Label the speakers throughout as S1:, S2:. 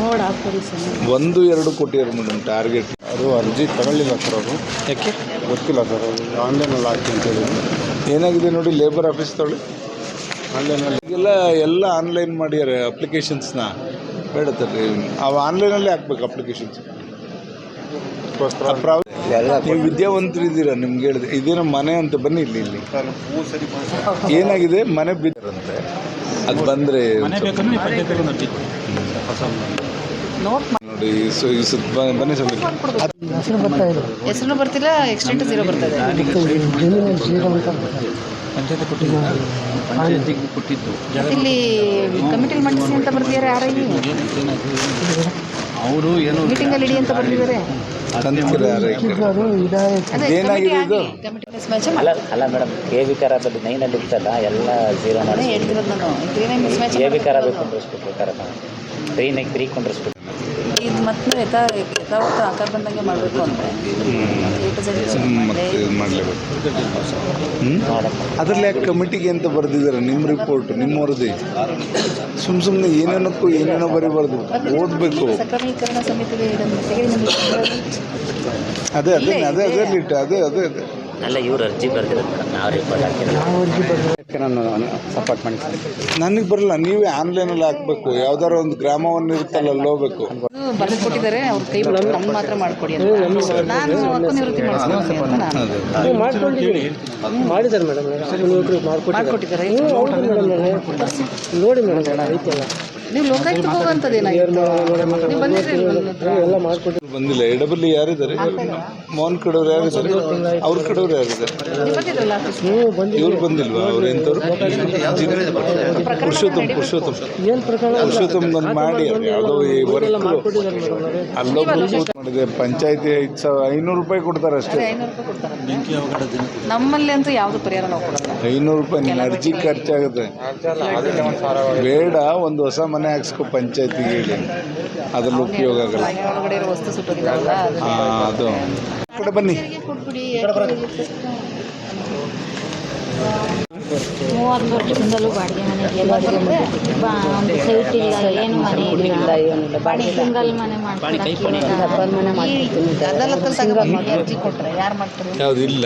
S1: ನೋಡ ಹಾಕ್ಕೊಡಿ ಸರ್
S2: ಒಂದು ಎರಡು ಕೊಟ್ಟಿದ್ದಾರೆ ಮೇಡಮ್ ಟಾರ್ಗೆಟ್.
S3: ಅದು ಅರ್ಜಿ ತಗೊಳ್ಳಿಲ್ಲ ಸರ್ ಅವರು.
S2: ಯಾಕೆ?
S3: ಗೊತ್ತಿಲ್ಲ ಸರ್ ಅವರು ಆನ್ಲೈನಲ್ಲಿ ಹಾಕಿ ಅಂತೇಳಿ
S2: ಏನಾಗಿದೆ ನೋಡಿ ಲೇಬರ್ ಆಫೀಸ್ ತಗೊಳ್ಳಿ
S3: ಆನ್ಲೈನಲ್ಲಿ.
S2: ಈಗೆಲ್ಲ ಎಲ್ಲ ಆನ್ಲೈನ್ ಮಾಡ್ಯಾರೆ ಅಪ್ಲಿಕೇಶನ್ಸ್ನ ಬೇಡ ಸರ್ ಅವು ಆನ್ಲೈನಲ್ಲೇ ಹಾಕ್ಬೇಕು ಅಪ್ಲಿಕೇಶನ್ಸ್ ನೀವು ವಿದ್ಯಾವಂತರಿದ್ದೀರಾ ನಿಮ್ಗೆ ಹೇಳಿದೆ. ಇದೇನೋ ಮನೆ ಅಂತ ಬನ್ನಿ ಇಲ್ಲಿ ಇಲ್ಲಿ. ಏನಾಗಿದೆ? ಮನೆ ಬಿದ್ದರಂತೆ ಅದು ಬಂದರೆ ನೋಡಿ ಸೊ ಬನ್ನಿ ಸರ್ ಹೆಸರು ಬರ್ತಾ ಇದೆ
S1: ಹೆಸರು ಬರ್ತಿಲ್ಲ ಎಕ್ಸ್ಟೆಂಟ್ ಜೀರೋ ಬರ್ತದೆ. ಇಲ್ಲಿ ಕಮಿಟಿಲಿ ಮಂಡಿಸಿ ಅಂತ ಬರ್ತಿದ್ದಾರೆ ಐ
S4: ಅವರು ಏನು
S1: ಮೀಟಿಂಗಲ್ಲಿ ಇಡಿ ಅಂತ ಅದೇ
S2: ಏನಾಗಿದೆ ಇದು
S1: ಕಮಿಟಿ ಮ್ಯಾಚ್
S5: ಅಲ್ಲ. ಅಲ್ಲ ಮೇಡಮ್ ಎ ವಿ ಖರಾಬಲ್ಲಿ ನೈನಲ್ಲಿ ಇರ್ತಲ್ಲ ಎಲ್ಲ ಝೀರೋ
S1: ಅದೇ
S5: ಮಾಡಿ
S1: ಹೇಳ್ತಿರೋದು ನಾನು. Three nine miss match
S5: A V ಖರಾಬ್ ಕುಂಡ್ರಿಸ್ಬೇಕು ಖರಾಬ್ ತ್ರೀ ನೈ ತ್ರೀ ಕುಂಡ್ರಿಸ್ಬೇಕು
S1: ಇದು ಮತ್ತೆ ಯಥಾ ಯಥಾವತ್ತ ಆಕಾರ ಬಂದಂಗೆ ಮಾಡಬೇಕು ಅಂದರೆ
S2: ಮಾಡಲೇಬೇಕು ಅದರಲ್ಲಿ ಯಾಕೆ ಕಮಿಟಿಗೆ ಅಂತ ಬರೆದಿದ್ದಾರೆ ನಿಮ್ಮ ರಿಪೋರ್ಟ್ ನಿಮ್ಮ ವರದಿ ಸುಮ್ ಸುಮ್ಮನೆ ಏನೇನಕ್ಕೂ ಏನೇನೋ ಬರೀಬಾರ್ದು. ಓದಬೇಕು.
S1: ಸಮಿತಿಗೆ
S2: ಅದೇ ಅದೇ ಅದೇ ಅದೇ ಅದೇ ಅದೇ ಅದೇ.
S5: ಅಲ್ಲ ಇವ್ರು ಅರ್ಜಿ ಬರ್ದಿರೋದು ಮೇಡಮ್ ನಾವು ರಿಪೋರ್ಟ್ ಹಾಕಿಲ್ಲ
S3: ನಾನು ಸಪೋರ್ಟ್ ಮಾಡಿ
S2: ನನಗೆ ಬರಲ್ಲ ನೀವೇ ಆನ್ಲೈನಲ್ಲಿ ಹಾಕ್ಬೇಕು. ಯಾವ್ದಾರ ಒಂದು ಗ್ರಾಮವನ್ನು ಇರುತ್ತಲ್ಲ ಅಲ್ಲಿ ಹೋಗ್ಬೇಕು.
S1: ಬರೆದು ಕೊಟ್ಟಿದ್ದಾರೆ ಅವ್ರ ಕೈ ಬಿಟ್ಟು ನಮ್ಮ ಮಾತ್ರ ಮಾಡಿಕೊಡಿ ಅಂತ. ನಾನು ಹಕ್ಕು ನಿವೃತ್ತಿ ಮಾಡಿಸ್ತೀನಿ ಅಂತ ನಾನು.
S6: ಮಾಡಿದ್ದಾರೆ ಮೇಡಮ್
S1: ಮಾಡ್ಕೊಟ್ಟಿದ್ದಾರೆ.
S6: ನೋಡಿ ಮೇಡಮ್ ಐತೆಲ್ಲ
S1: ನೀವು ಲೋಕಾಯುಕ್ತ ಹೋಗುವಂಥದ್ದು ಏನಾಗಿತ್ತು ನೀವು
S2: ಬಂದಿಲ್ಲ. ಎಡಬಲ್ಲಿ ಯಾರಿದ್ದಾರೆ? ಮೋಹನ್ ಕಡೆಯವ್ರು ಯಾರಿದ್ದಾರೆ? ಅವ್ರ ಕಡೆಯವ್ರು ಯಾರಿದ್ದಾರೆ? ಇವ್ರು ಬಂದಿಲ್ವಾ ಅವ್ರು ಎಂಥವ್ರು? ಪುರುಷೋತ್ತಮ್ ಪುರುಷೋತ್ತಮ್. ಪುರುಷೋತ್ತಮ್ಗೊಂದು ಮಾಡಿ ಯಾವುದೋ ಈ ವರ್ಕ್ ಅಲ್ಲೊಬ್ರು ಮಾಡಿದೆ. ಪಂಚಾಯತಿ ಐದು ಸಾವಿರ ಐನೂರು ರೂಪಾಯಿ ಕೊಡ್ತಾರೆ ಅಷ್ಟೇ.
S1: ನಮ್ಮಲ್ಲಿ ಅಂತೂ ಯಾವುದು ಪರಿಹಾರ ನಾವು ಕೊಡಲ್ಲ.
S2: ಐನೂರು ರೂಪಾಯಿ ನಿನ್ನ ಅರ್ಜಿ ಖರ್ಚಾಗುತ್ತೆ. ಬೇಡ ಒಂದು ಹೊಸ ಮನೆ ಹಾಕ್ಸ್ಕೊ ಪಂಚಾಯತಿ ಹೇಳಿ ಅದ್ರಲ್ಲಿ ಉಪಯೋಗ ಆಗಲ್ಲ.
S1: ಒಳಗಡೆ ಇರೋ ವಸ್ತು ಸುಟ್ಟೋಗಿದ್ದಾರಲ್ಲ ಅದು
S2: ಆ, ಅದು. ಆ ಕಡೆ ಬನ್ನಿ.
S1: ಕೊಟ್ಬಿಡಿ
S7: ಮೂವತ್ತು ವರ್ಷದಿಂದಲೂ ಬಾಡಿಗೆ ಮನೆ ಬಾ ಒಂದು ಸೈಟ್ ಇಲ್ಲ ಏನು ಮನೆ ಇಲ್ಲ. ಬಾಡಿ ಸಿಂಗಲ್ ಮನೆ
S1: ಅದಲ್ಲತ್ತಲ್ಲಿ ತಗೊಂಡು ಅರ್ಜಿ ಕೊಟ್ಟರೆ ಯಾರು ಮಾಡ್ತಾರೆ?
S2: ಯಾವ್ದು ಇಲ್ಲ.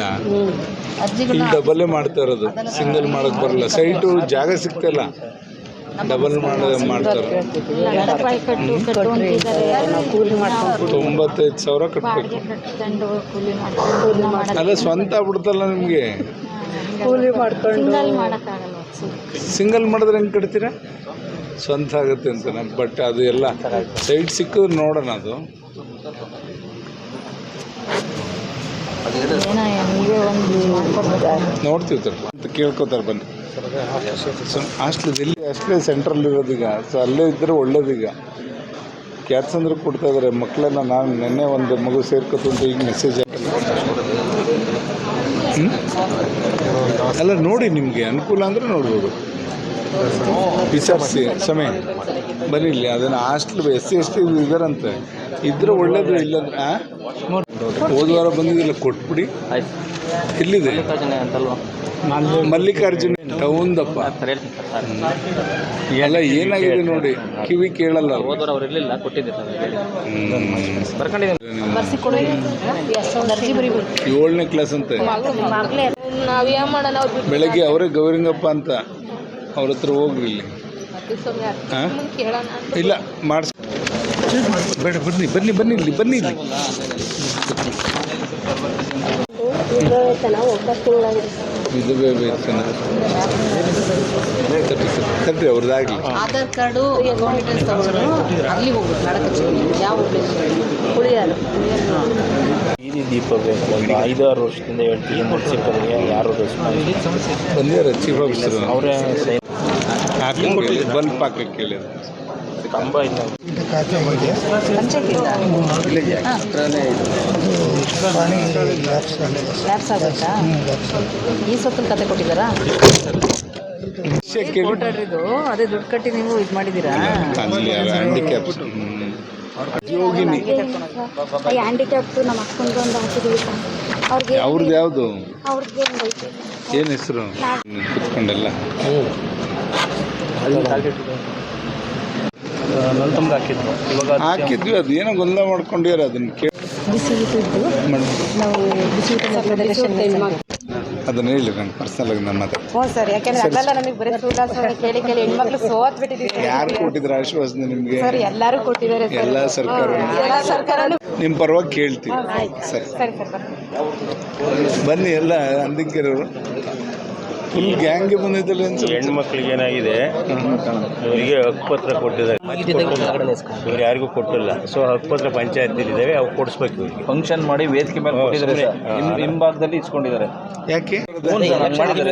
S1: ಅರ್ಜಿಗಳು
S2: ಇಲ್ಲಿ ಡಬಲ್ಲೇ ಮಾಡ್ತಾ ಇರೋದು. ಸಿಂಗಲ್ ಮಾಡಕ್ ಬರಲ್ಲ. ಸೈಟು ಜಾಗ ಸಿಗ್ತಿಲ್ಲ. ಡಬಲ್ ಮಾಡ ಮಾಡ್ತಾರೆ.
S7: ರೂಪಾಯಿ ಕಟ್ಟು ಕಟ್ಟು ಅಂತಿದ್ದಾರೆ. ಕೂಲಿ ಮಾಡ್ಕೊಂಡು
S2: ತೊಂಬತ್ತೈದು ಸಾವಿರ ಕಟ್ಟಬೇಕು
S7: ಬಾಡಿಗೆ ಕಟ್ಕೊಂಡು ಕೂಲಿ ಮಾಡ್ಕೊಂಡು ಮಾಡೋದು
S2: ಅಲ್ಲ ಸ್ವಂತ ಬಿಡ್ತಲ್ಲ ನಿಮಗೆ.
S7: ಕೂಲಿ ಮಾಡ್ಕೊಂಡು ಸಿಂಗಲ್ ಮಾಡೋಕ್ಕಾಗಲ್ಲ
S2: ಸಿಂಗಲ್ ಮಾಡಿದ್ರೆ ಹೆಂಗೆ ಕಟ್ತೀರಾ? ಸ್ವಂತ ಆಗುತ್ತೆ ಅಂತ ಬಟ್ ಅದು ಎಲ್ಲ ಸೈಟ್ ಸಿಕ್ಕಿದ್ರೆ ನೋಡೋಣ ಅದು.
S7: ಏನೋ ನೀವೇ ಒಂದು ಮಾಡ್ಕೊಡ್ಬೇಕು
S2: ನೋಡ್ತೀವಿ ಅಂತ ಕೇಳ್ಕೊತಾರೆ ಬನ್ನಿ. ಹಾಸ್ಟ್ಲ್ ಇಲ್ಲಿ ಅಷ್ಟೇ ಸೆಂಟ್ರಲ್ಲಿ ಇರೋದೀಗ ಸೊ ಅಲ್ಲೇ ಇದ್ದರೆ ಒಳ್ಳೇದೀಗ. ಕ್ಯಾಟ್ಸ್ ಅಂದ್ರೆ ಕೊಡ್ತಾ ಇದ್ದಾರೆ ಮಕ್ಕಳನ್ನ ನಾನು ನೆನ್ನೆ ಒಂದು ಮಗು ಸೇರ್ಕೊತು ಅಂತ ಈಗ ಮೆಸೇಜ್ ಹ್ಞೂ ಅಲ್ಲ ನೋಡಿ ನಿಮಗೆ ಅನುಕೂಲ ಅಂದರೆ ನೋಡ್ಬೋದು. ವಿಚಾರಿಸಿ ಸಮಯ. ಬನ್ನಿ ಇಲ್ಲಿ ಅದನ್ನು hostel S C S T ಇದಾರಂತೆ. ಇದ್ರೆ ಒಳ್ಳೇದು ಇಲ್ಲಂದ್ರೆ ಹೋದ್ವಾರ ಹೋದ ವಾರ ಬಂದಿದ್ದಿಲ್ಲ ಕೊಟ್ಬಿಡಿ. ಎಲ್ಲಿದೆ? ಮಲ್ಲಿಕಾರ್ಜುನ ಟೌನ್ದಪ್ಪ. ಎಲ್ಲ ಏನಾಗಿದೆ ನೋಡಿ ಕಿವಿ ಕೇಳಲ್ಲ ಅವ್ರು.
S5: ಹೋದವ್ರು ಅವ್ರು ಇರಲಿಲ್ಲ ಕೊಟ್ಟಿದ್ದೆ
S2: ಹ್ಮ್.
S1: ಬರ್ಸಿ ಕೊಡಿ. ಅರ್ಜಿ ಬರೀಬೇಕು.
S2: ಏಳನೇ ಕ್ಲಾಸ್ ಅಂತ. ಬೆಳಗ್ಗೆ ಅವರೇ ಗೌರಿಂಗಪ್ಪ ಅಂತ ಅವ್ರ ಹತ್ರ ಹೋಗ್ರಿ ಇಲ್ಲಿ? ಇಲ್ಲ ಮಾಡಿಸ್ ಬೇಡ ಬನ್ನಿ ಬನ್ನಿ ಬನ್ನಿ ಇಲ್ಲಿ ಬನ್ನಿ ಇಲ್ಲಿ. ವಿಧವೆ ವೇತನ ತರ್ಟಿ ಅವ್ರದ್ದಾಗಲಿ.
S1: ಆಧಾರ್ ಕಾರ್ಡು ಅಕೌಂಟ್ ಡೀಟೇಲ್ಸ್ ತಗೊಂಡು ಅಲ್ಲಿ ಹೋಗ್ಬೇಕು ನಡಕ ಯಾವ ಹುಳಿಯಾರು
S4: ಬೀದಿ ದೀಪ ಬೇಕು? ಒಂದು ಐದಾರು ವರ್ಷದಿಂದ ಹೇಳ್ತೀವಿ ಮುನ್ಸಿಪಲ್ಗೆ ಯಾರು ರೆಸ್ಪಾನ್ಸ್
S2: ಬಂದಿದ್ದಾರೆ ಚೀಫ್ ಆಫೀಸರ್
S4: ಅವರೇ
S2: ಬಲ್ಪ್ ಹಾಕಕ್ಕೆ ಕೇಳಿದ್ರು?
S4: ಕಂಬ ಇಲ್ಲ
S1: ಆಗುತ್ತಾ? ಈ ಸೊತ್ತಲ್ಲಿ ಕತೆ ಕೊಟ್ಟಿದ್ದಾರಾ? ಅದೇ ದುಡ್ಡು ಕಟ್ಟಿ ನೀವು ಇದು ಮಾಡಿದ್ದೀರಾ?
S2: ಯೋಗಿನಿ.
S7: ಹ್ಯಾಂಡಿಕ್ಯಾಪ್ಟು ನಮ್ಮ ಅಕ್ಕಂದು ಒಂದು ಹಾಕಿದ್ದೀವಿ ಅವ್ರಿಗೆ
S2: ಅವ್ರದ್ದು ಯಾವುದು? ಏನು ಹೆಸರು? ಕುತ್ಕೊಂಡೆಲ್ಲ.
S4: ನಲ್ತಂಬ್ದು ಹಾಕಿದ್ರು ಇವಾಗ
S2: ಹಾಕಿದ್ವಿ ಅದು ಏನೋ ಗೊಂದಲ ಮಾಡ್ಕೊಂಡಿರ ಅದನ್ನ ಕೇಳಿ.
S7: ನಾವು
S2: ಅದನ್ನ ಹೇಳಿ ನಂಗೆ ಪರ್ಸನಲ್ ಆಗಿ ನನ್ನ ಮಾತಾಡ್ತೀನಿ
S1: ಹ್ಞೂ ಸರ್ ಯಾಕೆಂದ್ರೆ ಅದೆಲ್ಲ ನಮಗೆ ಬರೀ ಸುಳ್ಳು ಕೇಳಿ ಕೇಳಿ ಹೆಣ್ಮಕ್ಳು ಸೋತ್ ಬಿಟ್ಟಿದ್ದೀವಿ
S2: ಯಾರು ಕೊಟ್ಟಿದ್ರು ಆಶ್ವಾಸನೆ ನಿಮಗೆ?
S1: ಸರ್ ಎಲ್ಲರೂ ಕೊಟ್ಟಿದ್ದಾರೆ ಸರ್.
S2: ಎಲ್ಲ ಸರ್ಕಾರ
S1: ಎಲ್ಲ ಸರ್ಕಾರನೂ.
S2: ನಿಮ್ಮ ಪರವಾಗಿ ಕೇಳ್ತೀವಿ. ಸರಿ.
S1: ಸರಿ ಸರ್
S2: ಬನ್ನಿ ಎಲ್ಲ ಅಂದಿಕ್ಕಿರೋರು ಫುಲ್ ಗ್ಯಾಂಗ್ ಬಂದಿದ್ದಲ್ಲಿ ಅನ್ಸುತ್ತೆ
S8: ಹೆಣ್ಮಕ್ಳಿಗೆ ಏನಾಗಿದೆ? ಇವರಿಗೆ ಹಕ್ಕುಪತ್ರ ಕೊಟ್ಟಿದ್ದಾರೆ. ಇವ್ರು ಯಾರಿಗೂ ಕೊಟ್ಟಿಲ್ಲ. ಸೊ ಹಕ್ಕುಪತ್ರ ಪಂಚಾಯತಿಲಿದ್ದಾವೆ ಅವು ಕೊಡಿಸ್ಬೇಕು ಇವ್ರಿಗೆ.
S4: ಫಂಕ್ಷನ್ ಮಾಡಿ ವೇದಿಕೆ ಮೇಲೆ ಕೊಟ್ಟಿದ್ದಾರೆ ಹಿಂ- ಹಿಂಭಾಗದಲ್ಲಿ ಇಸ್ಕೊಂಡಿದ್ದಾರೆ.
S2: ಯಾಕೆ?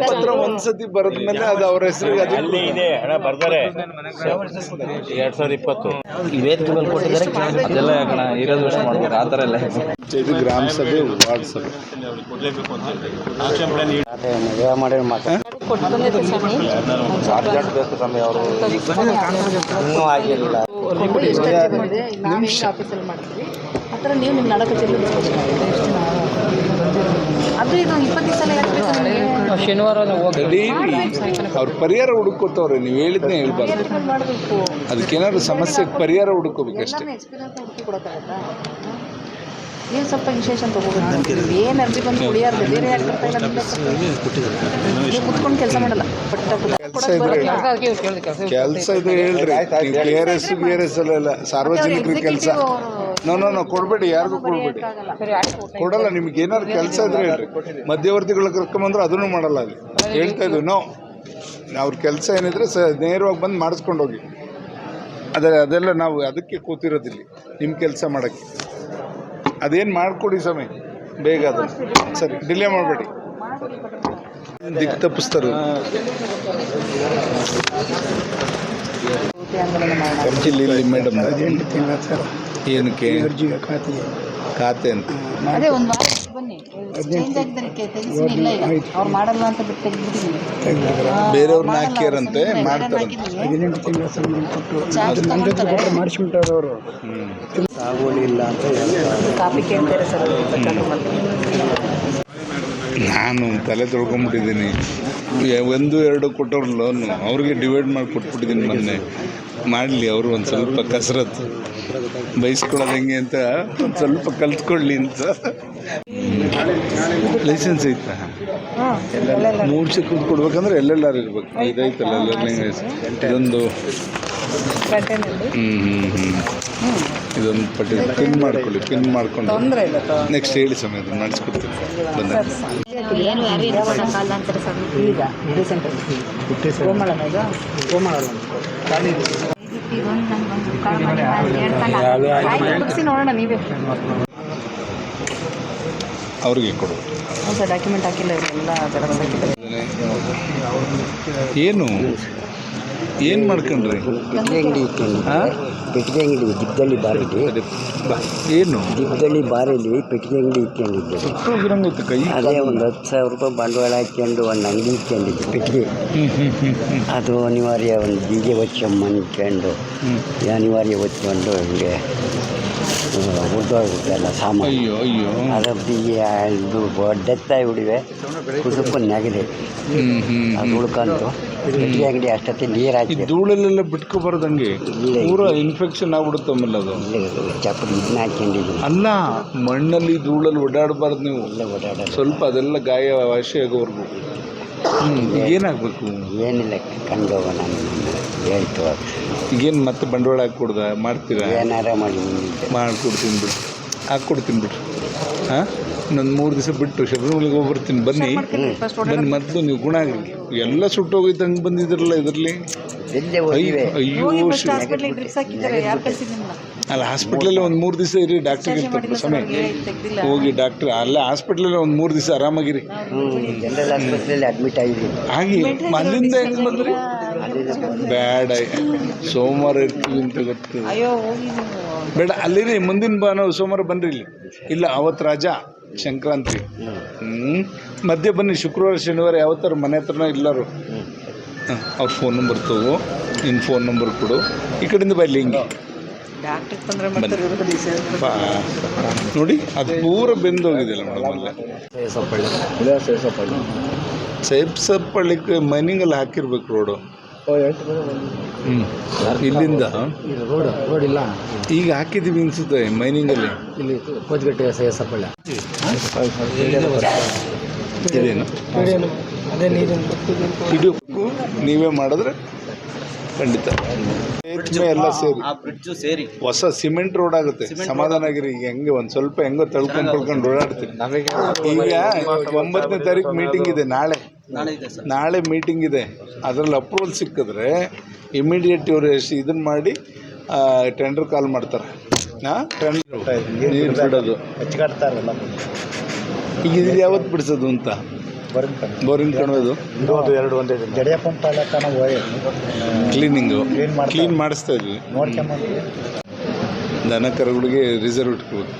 S2: ಪತ್ರ ಒಂದ್ಸತಿ ಬರೆದ ಮೇಲೆ ಅದು ಅವ್ರ ಹೆಸರು ಅದು
S8: ಅಲ್ಲಿ ಇದೆ ಹಣ ಬರ್ತಾರೆ. ಎರಡ್ ಸಾವಿರದ ಇಪ್ಪತ್ತು.
S4: ಈ ವೇದಿಕೆ ಮೇಲೆ ಕೊಟ್ಟಿದ್ದಾರೆ ಅದೆಲ್ಲ ಯಾಕಣ ಇರೋದು ವರ್ಷ ಮಾಡ್ಬೋದು ಆ ಥರ ಎಲ್ಲ
S2: ಇದು. ಗ್ರಾಮ ಸಭೆ ವಾರ್ಡ್ ಸಭೆ.
S3: ಮಾಡಿ ಮಾಡಿರೋ ಮಾತು ಇನ್ನೂ ಆಗಿರಲಿಲ್ಲ
S1: ಕೊಟ್ಟು ಎಷ್ಟಾಗಿ ಬಂದಿದೆ ಆಫೀಸಲ್ಲಿ ಮಾಡ್ತೀವಿ ಆ ಥರ ನೀವು ನಿಮ್ಮ ನಡಕದಲ್ಲಿ ಅದು ಇದು ಇಪ್ಪತ್ತು ದಿವಸ ಯಾಕೆ ಬೇಕು ನಿಮಗೆ
S6: ಶನಿವಾರ
S2: ಅವ್ರ ಪರಿಹಾರ ಹುಡುಕೋತವ್ರೆ ನೀವು ಹೇಳಿದ್ನೇ ಹೇಳ್ಬಾರ್ದು ಅದಕ್ಕೇನಾದ್ರು ಸಮಸ್ಯೆಗೆ ಪರಿಹಾರ ಹುಡುಕೋಬೇಕಷ್ಟೇ
S1: ಏನು ಸ್ವಲ್ಪ ವಿಶೇಷ ತೊಗೋಬೇಕು? ಏನು ಅರ್ಜಿ ಬಂದು ಕುಡಿಯಾರ್ದು? ಬೇರೆ ಯಾರು ನೀವು ಕುತ್ಕೊಂಡು ಕೆಲಸ ಮಾಡಲ್ಲ. ಪಟ್ಟ
S2: ಕೆಲಸ ಇದ್ರೆ ಹೇಳ್ರಿ. ನೀವು K R S B R S ಅಲ್ಲ ಸಾರ್ವಜನಿಕರಿಗೆ ಕೆಲಸ. ನೋ ನೋ ನೋ ಕೊಡಬೇಡಿ ಯಾರಿಗೂ ಕೊಡಬೇಡಿ. ಕೊಡಲ್ಲ ನಿಮ್ಗೆ ಏನಾದ್ರು ಕೆಲಸ ಇದ್ರೆ ಹೇಳ್ರಿ. ಮಧ್ಯವರ್ತಿಗಳ ಕರ್ಕೊಂಬಂದ್ರೆ ಅದನ್ನು ಮಾಡಲ್ಲ ಅಲ್ಲಿ. ಹೇಳ್ತಾ ಇದ್ವಿ ನೋ ಅವ್ರ ಕೆಲಸ ಏನಿದ್ರೆ ಸ ನೇರವಾಗಿ ಬಂದು ಮಾಡಿಸ್ಕೊಂಡು ಹೋಗಿ ಅದೇ ಅದೆಲ್ಲ ನಾವು ಅದಕ್ಕೆ ಕೂತಿರೋದಿಲ್ಲ ನಿಮ್ಮ ಕೆಲಸ ಮಾಡೋಕ್ಕೆ. ಅದೇನು ಮಾಡಿಕೊಡಿ ಸ್ವಾಮಿ ಬೇಗ ಅದು. ಸರಿ ಡಿಲೇ ಮಾಡಬೇಡಿ. ದಿಕ್ಕು ತಪ್ಪಿಸ್ತಾರೆ ಇಲ್ಲಿ ಮೇಡಮ್. ಏನಕ್ಕೆ? ಖಾತೆ ಅಂತ.
S1: ಅದೇ ಒಂದು ಬನ್ನಿ. ಚೇಂಜ್ ಆಗಿದ್ದಾರೆ ತೆಗಿಸಿ ಇಲ್ಲ ಈಗ. ಅವ್ರು ಮಾಡಲ್ಲ ಅಂತ ಬಿಟ್ಟು ತೆಗೆದ್ಬಿಟ್ಟಿದ್ದೀನಿ
S2: ಬೇರೆಯವ್ರನ್ನ ಹಾಕ್ಯಾರಂತೆ ಮಾಡ್ತಾರೆ
S6: ಮಾಡಿಸ್ಬಿಟ್ಟಾರೆ ಅವರು.
S1: ಕಾಪಿ ಕೇಳ್ತಾರೆ ಸರ್ ತಗೊಂಡು
S2: ನಾನು ತಲೆ ತೊಳ್ಕೊಂಬಿಟ್ಟಿದ್ದೀನಿ. ಒಂದು ಎರಡು ಕೊಟ್ಟವ್ರು ಲೋನು ಅವ್ರಿಗೆ ಡಿವೈಡ್ ಮಾಡಿ ಕೊಟ್ಬಿಟ್ಟಿದ್ದೀನಿ ಮೊನ್ನೆ. ಮಾಡಲಿ ಅವರು ಒಂದು ಸ್ವಲ್ಪ ಕಸರತ್ತು. ಬೈಸ್ಕೊಳ್ಳೋದು ಹೆಂಗೆ ಅಂತ ಒಂದು ಸ್ವಲ್ಪ ಕಲ್ತ್ಕೊಳ್ಳಿ ಅಂತ. ಲೈಸೆನ್ಸ್ ಐತೆ. ಮೂರು ಚೆಕ್ ಕೊಡ್ಬೇಕಂದ್ರೆ ಎಲ್ಲೆಲ್ಲಾರು ಇರ್ಬೇಕು. ಇದೈತಲ್ಲ ಲರ್ನಿಂಗ್ ಇದೊಂದು ಹ್ಞೂ ಹ್ಞೂ ಹ್ಞೂ ಇದೊಂದು ಪಟ್ಟಿ. ಪಿನ್ ಮಾಡ್ಕೊಳ್ಳಿ ಪಿನ್ ಮಾಡ್ಕೊಂಡು ನೆಕ್ಸ್ಟ್ ಹೇಳಿ ಸಮಯ ಅದನ್ನು ನಡೆಸ್ಕೊಡ್ತೀನಿ. ಬಂದ
S1: ನೋಡೋಣ ನೀವೇ.
S2: ಅವ್ರಿಗೆ ಕೊಡು.
S1: ಸರ್ ಡಾಕ್ಯುಮೆಂಟ್ ಹಾಕಿಲ್ಲ ಇವರೆಲ್ಲ ಜೆರಾಕ್ಸ್ ಹಾಕಿದ್ದಾರೆ.
S2: ಏನು? ಏನು ಮಾಡ್ಕೊಂಡ್ರಿ?
S9: ಪೆಟ್ಟಿಗೆ ಅಂಗಡಿ ಇಟ್ಕೊಂಡು ಪೆಟ್ಟಿಗೆ ಅಂಗಡಿ ದಿಬ್ಬದಲ್ಲಿ
S2: ಬಾರಿಲಿ. ಬಾ ಏನು?
S9: ದಿಬ್ಬದಲ್ಲಿ ಬಾರಿಲಿ ಪೆಟ್ಟಿಗೆ ಅಂಗಡಿ ಇಟ್ಕೊಂಡಿದ್ದೆ.
S2: ಹೋಗಿರಂಗೈತೆ ಕೈ.
S9: ಅದೇ ಒಂದು ಹತ್ತು ಸಾವಿರ ರೂಪಾಯಿ ಬಂಡವಾಳ ಹಾಕ್ಕೊಂಡು ಒಂದು ಅಂಗಡಿ ಇಟ್ಕೊಂಡಿದ್ದೆ ಪೆಟ್ಟಿಗೆ ಅದು ಅನಿವಾರ್ಯ ಒಂದು ಬೀಜ ಹೊಚ್ಚಮ್ಮ ಇಟ್ಕೊಂಡು ಅನಿವಾರ್ಯ ಹೊಚ್ಕೊಂಡು ಹಿಂಗೆ ಉಳ್ದೋಗ್ಬಿಟ್ಟೆಲ್ಲ ಸಾಮಾನು.
S2: ಅಯ್ಯೋ ಅಯ್ಯೋ.
S9: ಅದು ಇದು ಡೆತ್ ಬಿಡಿವೆ
S2: ಹ್ಮ್ ಹ್ಮ್
S9: ಅದು ಉಳ್ಕಂತು. ಇಡ್ಲಿ ಅಂಗಡಿ ಅಷ್ಟೊತ್ತಿ ನೀರು
S2: ಈ
S9: ಹಾಕಿ.
S2: ಧೂಳಲ್ಲೆಲ್ಲ ಬಿಟ್ಕೋಬಾರ್ದಂಗೆ
S9: ಇಲ್ಲ.
S2: ಪೂರಾ ಇನ್ಫೆಕ್ಷನ್ ಆಗ್ಬಿಡುತ್ತೆ ಆಮೇಲೆ ಅದು.
S9: ಚಪ್ಪಲಿ ಇದನ್ನ ಹಾಕೊಂಡಿದ್ದೀನಿ
S2: ಅಲ್ಲ ಮಣ್ಣಲ್ಲಿ ಧೂಳಲ್ಲಿ ಓಡಾಡಬಾರ್ದು ನೀವು.
S9: ಓಡಾಡೋದು
S2: ಸ್ವಲ್ಪ ಅದೆಲ್ಲ ಗಾಯ ವಾಸಿ ಆಗೋವರೆಗೂ. ಏನಾಗಬೇಕು?
S9: ಏನಿಲ್ಲ ಕಂಡೋಗೋಣ ಹೇಳ್ತು.
S2: ಈಗೇನು ಮತ್ತೆ ಬಂಡವಾಳ ಹಾಕ್ಕೊಡ್ದ? ಮಾಡ್ತೀರಾ?
S9: ಏನಾರ ಮಾಡಿ
S2: ಮಾಡ್ಕೊಡ್ತೀನಿ ಬಿಡಿ. ಹಾಕ್ಕೊಡ್ತೀನಿ ಬಿಡ್ರಿ ಹಾಂ? ಇನ್ನೊಂದು ಮೂರು ದಿವಸ ಬಿಟ್ಟು ಶಬರಿಮಲೆಗೆ ಹೋಗ್ಬರ್ತೀನಿ. ಬನ್ನಿ. ಬನ್ನಿ ಮೊದಲು ನೀವು ಗುಣ ಆಗಲಿ. ಎಲ್ಲ ಸುಟ್ಟೋಗೈತೆ ಹಂಗೆ ಬಂದಿದ್ರಲ್ಲ ಇದರಲ್ಲಿ?
S9: ಎಲ್ಲೇ ಹೋಗಿವೆ.
S2: ಅಯ್ಯೋ ಶಿವ.
S1: ಹಾಸ್ಪಿಟ್ಲಿಗೆ ಡ್ರಿಪ್ಸ್ ಹಾಕಿದ್ದಾರೆ ಯಾರು ಕಳಿಸಿದ್ದಿಲ್ಲ
S2: ಅಲ್ಲ ಹಾಸ್ಪಿಟ್ಲಲ್ಲಿ ಒಂದು ಮೂರು ದಿವಸ ಇರಿ ಡಾಕ್ಟರ್ ಇರ್ತಾರೆ ಸಮಯ.
S1: ತೆಗ್ದಿಲ್ಲ.
S2: ಹೋಗಿ ಡಾಕ್ಟರ್ ಅಲ್ಲ ಹಾಸ್ಪಿಟ್ಲಲ್ಲಿ ಒಂದು ಮೂರು ದಿವಸ ಆರಾಮಾಗಿರಿ.
S9: ಹ್ಞೂ ಜನರಲ್ ಆಸ್ಪತ್ರೆಯಲ್ಲಿ ಅಡ್ಮಿಟ್ ಆಗಿದ್ದೀನಿ
S2: ಹಾಗೆ ಅಲ್ಲಿಂದ ಹೆಂಗೆ ಬಂದ್ರಿ? ಬೇಡ ಸೋಮವಾರ ಇರ್ತೀವಿ ಅಂತ ಗೊತ್ತು.
S1: ಅಯ್ಯೋ ಹೋಗಿ ನೀವು.
S2: ಬೇಡ ಅಲ್ಲಿರಿ ಮುಂದಿನ ಭಾನು ಸೋಮವಾರ ಬನ್ರಿ ಇಲ್ಲಿ. ಇಲ್ಲ ಅವತ್ತು ರಾಜ ಸಂಕ್ರಾಂತಿ. ಹ್ಞೂ ಮಧ್ಯೆ ಬನ್ನಿ ಶುಕ್ರವಾರ ಶನಿವಾರ ಯಾವತ್ತಾರು ಮನೆ ಹತ್ರನ ಇಲ್ಲರು. ಅವ್ರ ಫೋನ್ ನಂಬರ್ ತಗೋ. ನಿನ್ನ ಫೋನ್ ನಂಬರ್ ಕೊಡು. ಈ ಕಡೆಯಿಂದ ಬರಲಿ ಹಿಂಗೆ. ನೋಡಿ ಅದು ಪೂರ ಬೆಂದು ಹೋಗಿದೆಯಲ್ಲ ಮೇಡಮ್ ಅಲ್ಲೇ. ಸೇಬ್ಸಪ್ಪಳ್ಳಿಗೆ ಮೈನಿಂಗಲ್ಲಿ ಹಾಕಿರ್ಬೇಕು ರೋಡು. ಹ್ಞೂ ಇಲ್ಲಿಂದ?
S6: ಇದು ರೋಡ್ ರೋಡ್ ಇಲ್ಲ.
S2: ಈಗ ಹಾಕಿದೀವಿ ಅನ್ಸುತ್ತೆ ಮೈನಿಂಗಲ್ಲಿ.
S6: ಇಲ್ಲಿ ಕೋಚಗಟ್ಟೆ ಎಸಪ್ಪಳ್ಳ
S2: ಇದೇನು
S6: ಅದೇ ನೀರಿನ
S2: ನೀವೇ ಮಾಡಿದ್ರೆ ಖಂಡಿತ. ಎಲ್ಲ ಸೇರಿ.
S3: ಆ ಬ್ರಿಡ್ಜು ಸೇರಿ.
S2: ಹೊಸ ಸಿಮೆಂಟ್ ರೋಡ್ ಆಗುತ್ತೆ. ಸಮಾಧಾನ ಆಗಿರಿ ಈಗ ಹೆಂಗೆ ಒಂದ್ ಸ್ವಲ್ಪ ಹೆಂಗೋ ತಳ್ಕೊಂಡು ತಳ್ಕೊಂಡು ಓಡಾಡ್ತೀವಿ ಈಗ ಒಂಬತ್ತನೇ ತಾರೀಕು ಮೀಟಿಂಗ್ ಇದೆ. ನಾಳೆ.
S3: ನಾಳೆ ಇದೆ ಸರ್.
S2: ನಾಳೆ ಮೀಟಿಂಗ್ ಇದೆ. ಅದರಲ್ಲಿ ಅಪ್ರೂವಲ್ ಸಿಕ್ಕಿದ್ರೆ ಇಮಿಡಿಯೇಟ್ ಇವರು ಎಷ್ಟು ಇದನ್ನ ಮಾಡಿ ಟೆಂಡರ್ ಕಾಲ್ ಮಾಡ್ತಾರೆ. ಹಾ? ಟೆಂಡರ್ ನೀರು ಬಿಡೋದು. ಈಗ ಇದು ಯಾವತ್ತು ಬಿಡಿಸೋದು ಅಂತ? ಬೋರಿಂಗ್ ಕಣೋದು
S6: ಇದು ಒಂದು ಎರಡು ಒಂದೇ ಜಡಿಯ ಪಂಪ್ ಎಲ್ಲ ನಾವು
S2: ಕ್ಲೀನಿಂಗು
S6: ಮಾಡ್ತಾ
S2: ಕ್ಲೀನ್ ಮಾಡಿಸ್ತಾ ಇದ್ವಿ. ದನ ಕರುಗಳಿಗೆ ರಿಸರ್ವ್ ಇಟ್ಕೋಬೇಕು.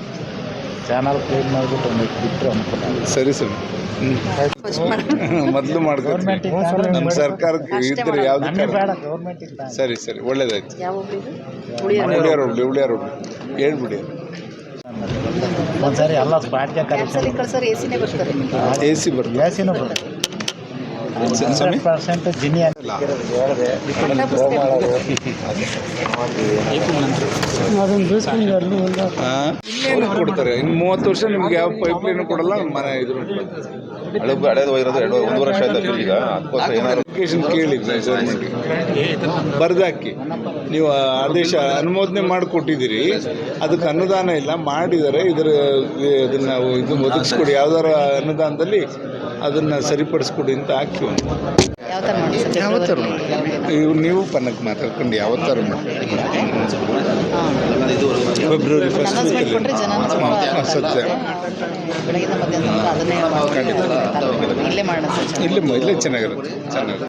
S6: ಚಾನಲ್ ಕ್ಲೀನ್ ಮಾಡಿಬಿಟ್ಟು ಬಿಟ್ಟರು ಅನ್ಕೊಂಡು.
S2: ಸರಿ ಸರ್. ಮೊದಲು ಮಾಡ್ಕೊತೀವಿ. ನಮ್ಮ ಸರ್ಕಾರಕ್ಕೆ ಇದ್ರೆ ಯಾವ್ದು ಸರಿ ಸರಿ. ಒಳ್ಳೇದಾಯ್ತು.
S1: ಯಾವ ಹುಳಿ
S2: ಹುಳಿಯಾರ ಹೋಗ್ಲಿ ಹೇಳ್ಬಿಡಿ.
S6: ಒಂದ್ಸರಿ ಎಲ್ಲ ಸ್ಪಾಟ್ಗೆ
S1: ಕಳ್ಸೋರು ಎ ಸಿನೇ ಬರ್ತಾರೆ
S2: ಎ ಸಿ ಬರ್ತದೆ
S6: ಗ್ಯಾಸಿನೂ
S2: ಬರ್ತದೆ
S6: ಪರ್ಸೆಂಟ್ ಜಿನಿ. ಹೇಳಿದೆ.
S2: ಇನ್ನೇನು ಕೊಡ್ತಾರೆ. ಇನ್ನು ಮೂವತ್ತು ವರ್ಷ ನಿಮ್ಗೆ ಯಾವ ಪೈಪ್ ಲೈನ್ ಕೊಡಲ್ಲ ಮನೆ ಇದು
S8: ಹಳೆ ಹಳೇದು ಹೋಗಿರೋದು ಎರಡು ಒಂದು ವರ್ಷ ಆಯ್ತು ಈಗ. ಅದಕ್ಕೋಸ್ಕರ ಏನಾದ್ರು
S2: ಅಪ್ಲಿಕೇಶನ್ ಕೇಳಿ ಬರ್ದಾಕಿ. ನೀವು ಆದೇಶ ಅನುಮೋದನೆ ಮಾಡಿಕೊಟ್ಟಿದ್ದೀರಿ. ಅದಕ್ಕೆ ಅನುದಾನ ಇಲ್ಲ ಮಾಡಿದರೆ ಇದರ ಇದನ್ನು ಇದು ಒದಗಿಸ್ಕೊಡಿ. ಯಾವ್ದಾರ ಅನುದಾನದಲ್ಲಿ ಅದನ್ನು ಸರಿಪಡಿಸ್ಕೊಡಿ ಅಂತ ಹಾಕಿ ಒಂದು.
S1: ಯಾವ ಥರ ಮಾಡಿ
S2: ಇವ್ ನೀವು ಪನ್ನಕ್ಕೆ ಮಾತಾಡ್ಕೊಂಡು ಯಾವ ಥರ ಮಾಡಿ ಫೆಬ್ರವರಿ ಫಸ್ಟ್
S1: ವೀಕಲ್ಲಿ
S2: ಸತ್ಯ.
S1: ಅದನ್ನೇ
S2: ಇಲ್ಲೇ ಇಲ್ಲೇ ಚೆನ್ನಾಗಿರುತ್ತೆ. ಚೆನ್ನಾಗಿ